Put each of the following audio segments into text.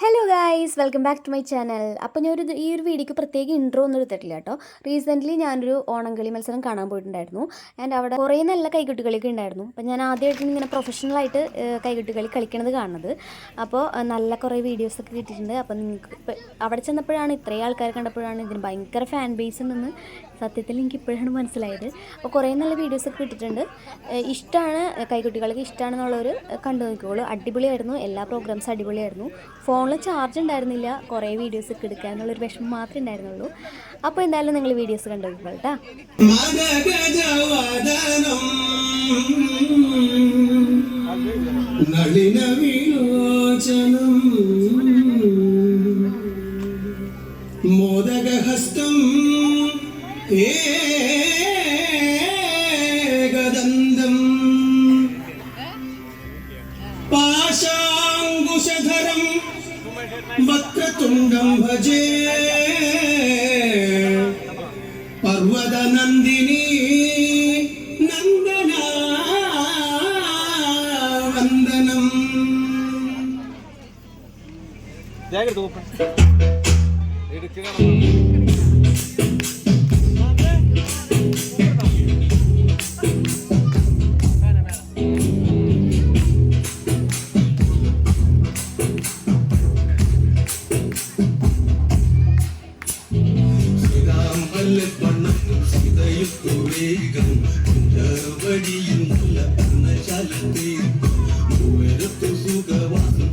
Hello. Guys welcome back to my channel അപ്പോൾ ഞാൻ ഒരു ഈ ഒരു വീഡിയോക്ക് പ്രത്യേക ഇൻട്രോ ഒന്നും എടുത്തിട്ടില്ല കേട്ടോ. റീസെന്റ്ലി ഞാനൊരു ഓണംകളി മത്സരം കാണാൻ പോയിട്ടുണ്ടായിരുന്നു. ആൻഡ് അവിടെ കുറേ നല്ല കൈകൊട്ടികളൊക്കെ ഉണ്ടായിരുന്നു. അപ്പോൾ ഞാൻ ആദ്യമായിട്ട് ഇങ്ങനെ പ്രൊഫഷണലായിട്ട് കൈകുട്ടികളി കളിക്കണത് കാണുന്നത്. അപ്പോൾ നല്ല കുറേ വീഡിയോസൊക്കെ കിട്ടിയിട്ടുണ്ട്. അപ്പോൾ നിങ്ങൾക്ക് അവിടെ ചെന്നപ്പോഴാണ് ഇത്രയും ആൾക്കാർ കണ്ടപ്പോഴാണ് ഇതിന് ഭയങ്കര ഫാൻ ബേസ് ഉണ്ടെന്ന് സത്യത്തിൽ എനിക്ക് ഇപ്പോഴാണ് മനസ്സിലായത്. അപ്പോൾ കുറേ നല്ല വീഡിയോസൊക്കെ കിട്ടിയിട്ടുണ്ട്. ഇഷ്ടമാണ് കൈകുട്ടികൾക്ക് ഇഷ്ടമാണെന്നുള്ളവർ കണ്ടു നോക്കിക്കോളൂ. അടിപൊളിയായിരുന്നു. എല്ലാ പ്രോഗ്രാംസും അടിപൊളിയായിരുന്നു. ഫോണിൽ ചാർജ് ഉണ്ടായിരുന്നില്ല. കുറേ വീഡിയോസ് ഒക്കെ എടുക്കാനുള്ളൊരു വിഷമം മാത്രമേ ഉണ്ടായിരുന്നുള്ളൂ. അപ്പോൾ എന്തായാലും നിങ്ങൾ വീഡിയോസ് കണ്ടു മോദകഹസ്തം ഏകദന്തം వక్రతుండం భజే. పర్వత నందిని నందనా వందనం. జాగ్రత్త സീതയുക്കു വേഗം വഴിയും നല്ല അന്നശാലത്തെ മൂവരത്തു സുഖവാസം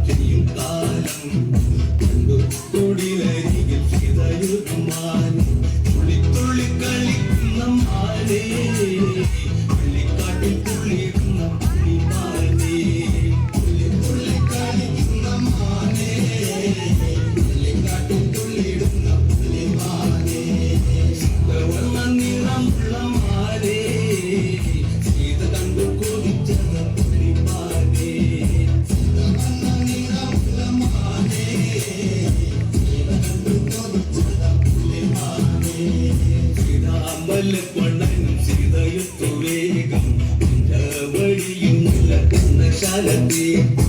കണ്ടു തൊടിലരികിൽ സീതയുമാൻ തുള്ളി തുള്ളി കളിക്കുന്ന മാലേ. പള്ളിക്കാട്ടിൽ തുള്ളിടുന്ന പള്ളിമാലേ തുള്ളി മാലേ. Let me.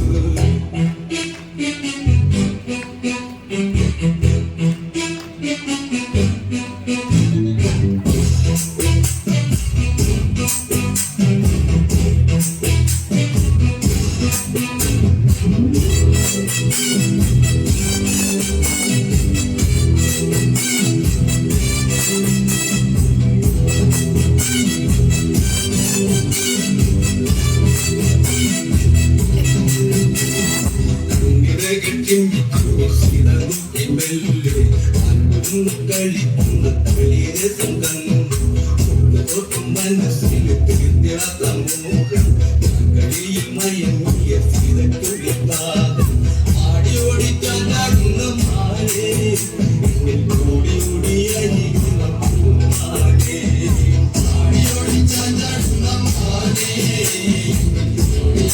കന്നശാലത്തേക്ക് ആടിയോടി ചാടുന്ന മാലേ ഓടി ഓടി അരികുന്ന പൂമാലേ ആടിയോടി ചാടുന്ന മാലേ വിളിക്കുന്നു ഞാനും ഓടി ഓടി കുടിയിരിക്കും മാലേ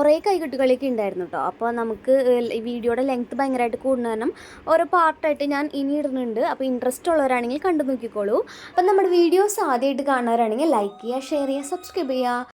കുറേ കൈകെട്ടുകളൊക്കെ ഉണ്ടായിരുന്നു കേട്ടോ അപ്പോൾ നമുക്ക് വീഡിയോയുടെ ലെങ്ത് ഭയങ്കരമായിട്ട് കൂടുന്ന കാരണം ഓരോ പാർട്ടായിട്ട് ഞാൻ ഇനി ഇടുന്നുണ്ട്. അപ്പോൾ ഇൻട്രസ്റ്റ് ഉള്ളവരാണെങ്കിൽ കണ്ടു നോക്കിക്കോളൂ. അപ്പം നമ്മുടെ വീഡിയോസ് ആദ്യമായിട്ട് കാണുന്നവരാണെങ്കിൽ ലൈക്ക് ചെയ്യുക ഷെയർ ചെയ്യുക സബ്സ്ക്രൈബ് ചെയ്യുക.